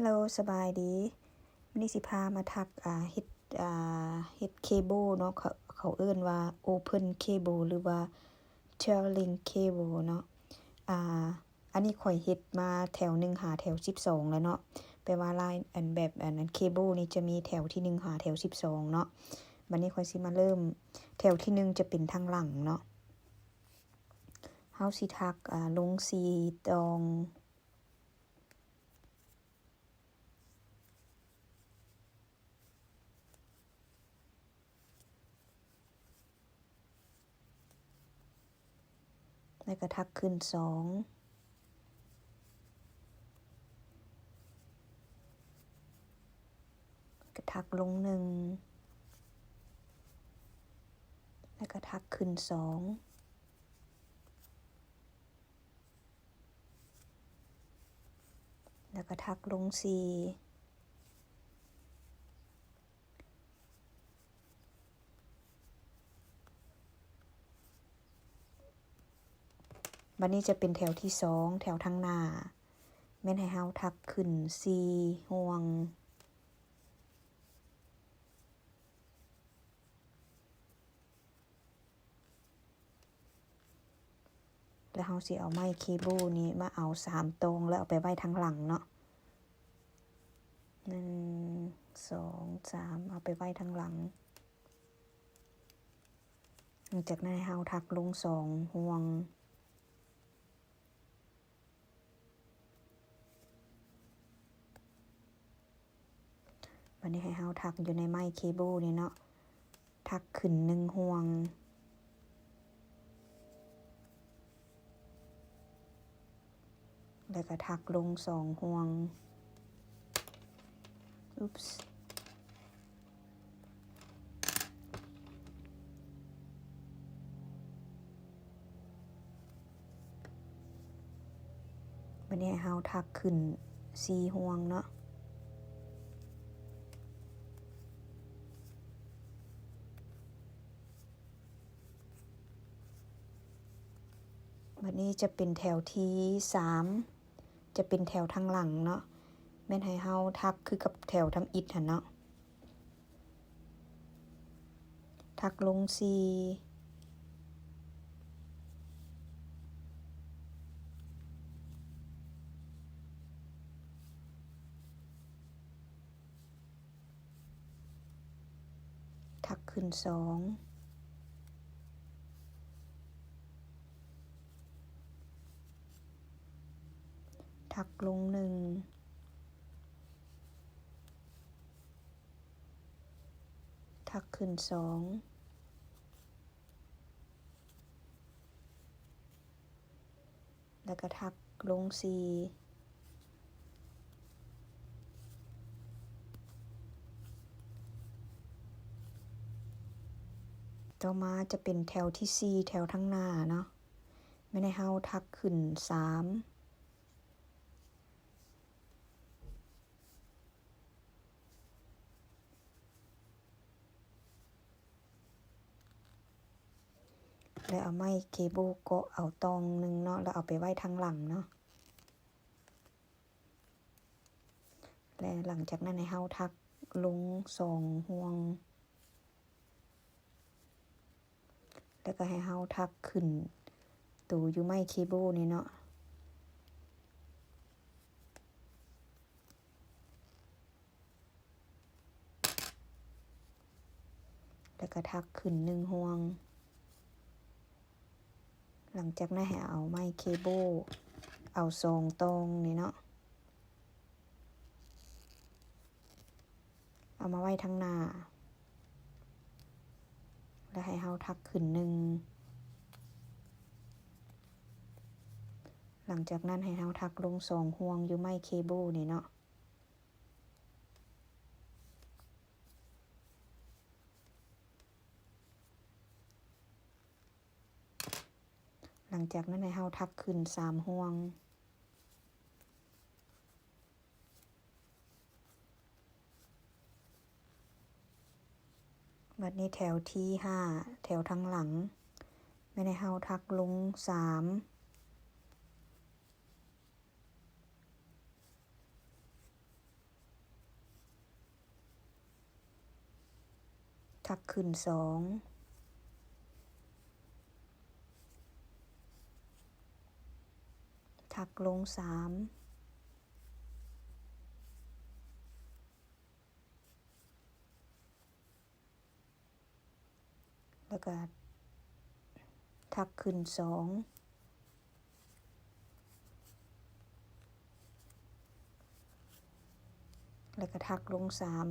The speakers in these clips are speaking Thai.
ฮัลโลสบายดีวันนี้สิพามาทักอ่าเฮ็ดอ่าเฮ็ดเคเบิลเนาะเขาเขาเอิ้นว่า Open Cable หรือว่า Trailing Cable เนาะอ่าอันนี้ข่อยเฮ็ดมาแถวหนึ่งหาแถว12แล้วเนาะแปลว่าลายอันแบบอันนั้นเคเบิลนี่จะมีแถวที่1หาแถว12เนาะบัดนี้ข่อยสิมาเริ่ม แถวที่1จะเป็นทางหลังเนาะเฮาสิทักอ่าลงสีตอง แล้วก็ทักขึ้นสองก็ทักลงหนึ่งแล้วก็ทักขึ้นสองแล้วก็ทักลงสี่ บันนี้จะเป็นแถวที่สองแถวทางหน้า แม่นให้เฮาทักขึ้นซีห่วง แล้วเฮาสิเอาไม้เคเบิลนี้มาเอาสามตรงแล้วเอาไปไว้ทางหลังเนาะหนึ่งสองสามเอาไปไว้ทางหลังหลังจากนั้นเฮาทักลงสองห่วง วันนี้ให้เฮาทักอยู่ในไม้เคเบิลนี่เนาะทักขึ้นหนึ่งห่วง แล้วก็ทักลงสองห่วง อุ๊ปส์วันนี้เฮาทักขึ้นสี่ห่วงเนาะ จะเป็นแถวที่สามจะเป็นแถวทางหลังเนาะแม่นให้เฮาทักคือกับแถวทาอิฐหันเนาะทักลงซีทักขึ้นสอง ทักลงหนึ่งทักขึ้นสองแล้วก็ทักลงสี่ต่อมาจะเป็นแถวที่สี่แถวทั้งหน้าเนาะไม่ได้เฮาทักขึ้นสาม แล้วเอาไม้เคเบิลก็เอาตองหนึ่งเนาะแล้วเอาไปไว้ทางหลังเนาะและหลังจากนั้นให้เฮาทักลงสองห่วง แล้วก็ให้เฮาทักขึ้นตูอยู่ไม้เคเบิลนี่เนาะแล้วก็ทักขึ้นหนึ่งห่วง หลังจากนั้นให้เอาไม้เคเบิลเอาซองตรงนี่เนาะเอามาไว้ทางหน้า แล้วให้เฮาทักขึ้นหนึ่งหลังจากนั้นให้เฮาทักลงสองห่วงอยู่ไม้เคเบิลนี่เนาะ หลังจากนั้นให้เฮาทักขึ้นสามห่วง บัดนี้แถวที่ห้าแถวทั้งหลัง ไม่ได้เฮาทักลงสามทักขึ้นสอง ลงสามแล้วก็ถักขึ้นสองแล้วก็ถักลงสาม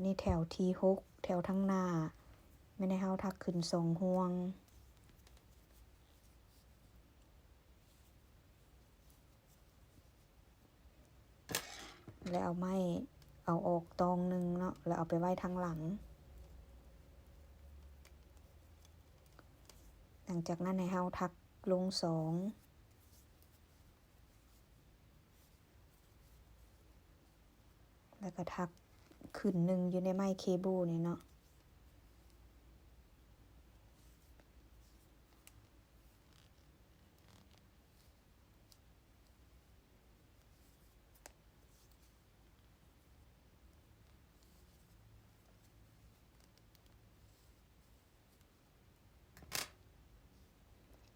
วันนี้แถวทีหกแถวทั้งหน้าไม่ได้เฮาทักขึ้นสองห่วง แล้วเอาไม้เอาออกตองหนึ่งเนาะแล้วเอาไปไว้ทางหลัง หลังจากนั้นให้เฮาทักลงสองแล้วก็ทัก ขึ้นหนึ่งอยู่ในไม้เคเบิลนี่เนาะ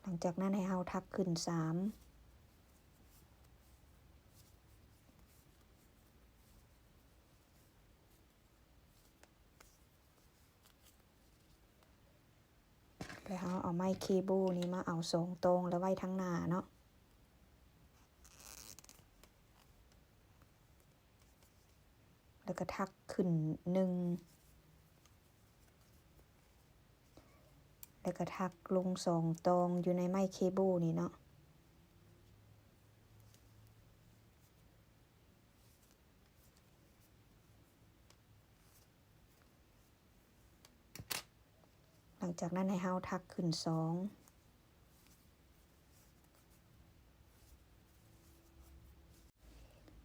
หลังจากนั้นให้เฮาทักขึ้นสาม แล้วเฮาเอาไม้เคเบิลนี้มาเอาทรงตรงแล้วไว้ทั้งหน้าเนาะแล้วก็ทักขึ้นหนึ่งแล้วก็ทักลงสองตรงอยู่ในไม้เคเบิลนี่เนาะ จากนั้นให้เฮาทักขึ้นสอง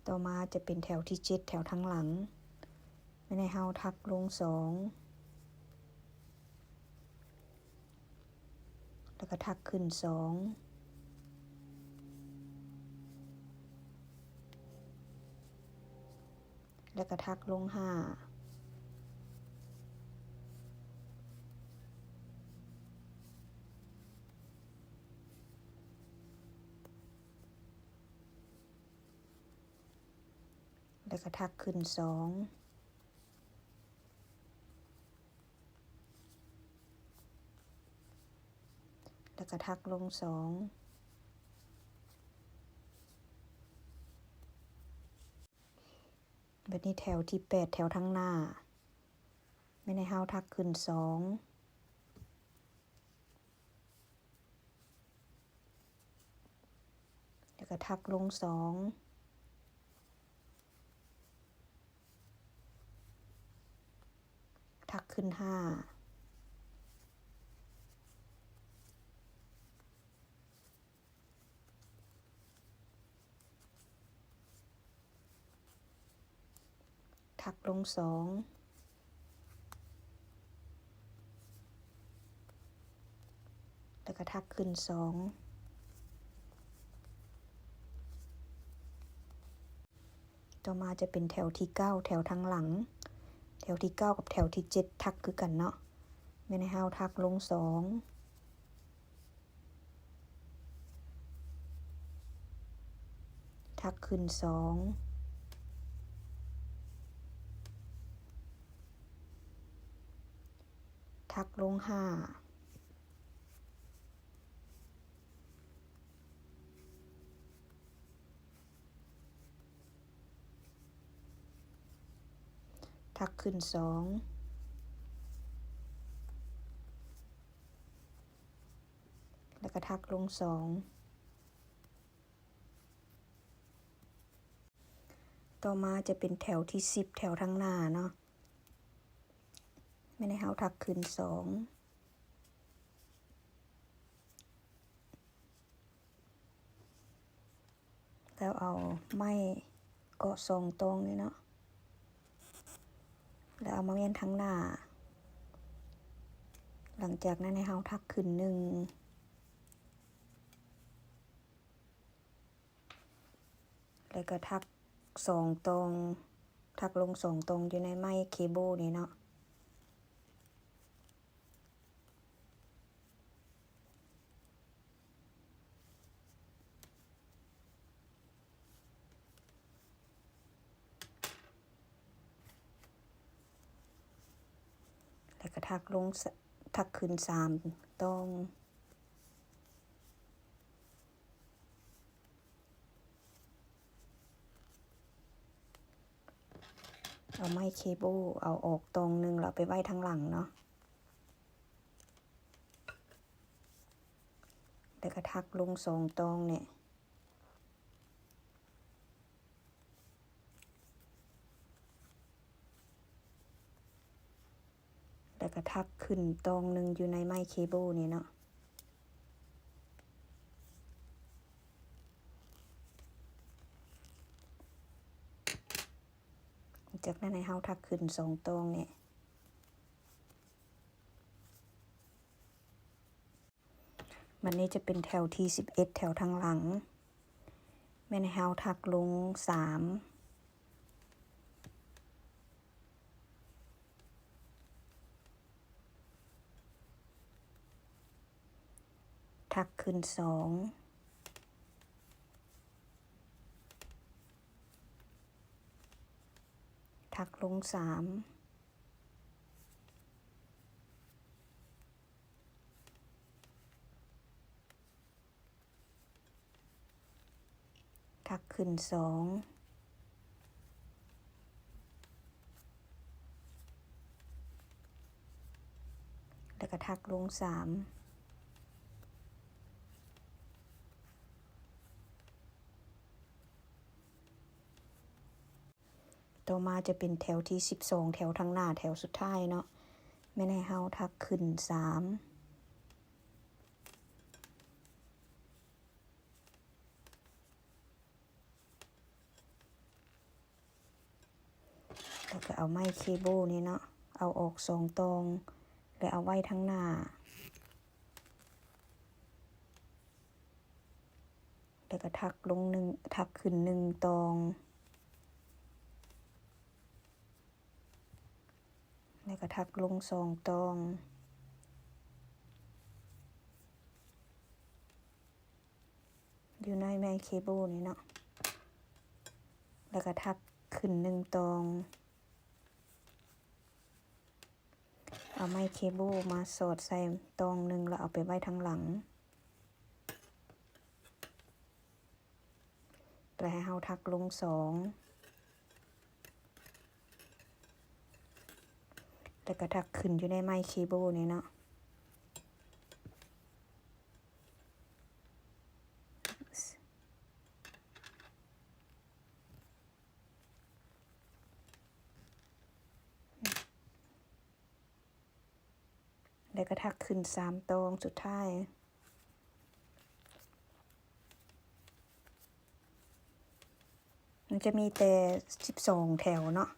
ต่อมาจะเป็นแถวที่เจ็ดแถวทั้งหลัง ไม่ให้เฮาทักลงสองแล้วก็ทักขึ้นสองแล้วก็ทักลงห้า แล้วก็ทักขึ้นสองแล้วก็ทักลงสองแบบนี้แถวที่แปดแถวทั้งหน้า ไม่ได้เฮาทักขึ้นสองแล้วก็ทักลงสอง ทัก ขึ้นห้าทักลงสองแล้วก็ทักขึ้นสองต่อมาจะเป็นแถวที่เก้าแถวทางหลัง แถวที่เก้ากับแถวที่เจ็ดทักคือกันเนาะแม่นเฮาวทักลงสองทักขึ้นสองทักลงห้า ทักขึ้นสองแล้วก็ทักลงสองต่อมาจะเป็นแถวที่สิบแถวทางหน้าเนาะไม่ได้เฮาทักขึ้นสองแล้วเอาไม้เกาะสองตรงนี่เนาะ แล้วเอามาเมียนทั้งหน้า หลังจากนั้นให้เฮาทักขึ้นหนึ่งแล้วก็ทักสองตรง ทักลงสองตรงอยู่ในไม้เคเบิลนี่เนาะ ก็ทักลงทักขึ้นสามตรงเอาไม้เคเบิลเอาออกตรงหนึ่งแล้วไปไว้ทางหลังเนาะแล้วก็ทักลงสองตรงเนี่ย ทักขึ้นตรงหนึ่งอยู่ในไม้เคเบิลนี่เนาะจากนั้นให้เฮาทักขึ้นสองตรงเนี่ยมันนี้จะเป็นแถวที่สิบเอ็ดแถวทางหลัง แม่นให้เฮาทักลงสาม ทักขึ้นสองทักลงสามทักขึ้นสองแล้วก็ทักลงสาม ต่อมาจะเป็นแถวที่สิบสองแถวทางหน้าแถวสุดท้ายเนาะแม่นให้เฮาทักขึ้นสามแล้วก็เอาไม้เคเบิลนี่เนาะ เอาออกสองตรงแล้วเอาไว้ทั้งหน้า แล้วก็ทักลงหนึ่งทักขึ้นหนึ่งตรง แล้วก็ทักลงสองตอง อยู่ในไม้เคเบิลนี่เนาะแล้วก็ทักขึ้นหนึ่งตอง เอาไม้เคเบิลมาสอดใส่ตองหนึ่งแล้วเอาไปไว้ทางหลังแล้วให้เฮาทักลงสอง แล้วก็ทักขึ้นอยู่ในไม้เคเบิลนี่เนาะแล้วก็ทักขึ้นสามตรงสุดท้าย มันจะมีแต่สิบสองแถวเนาะ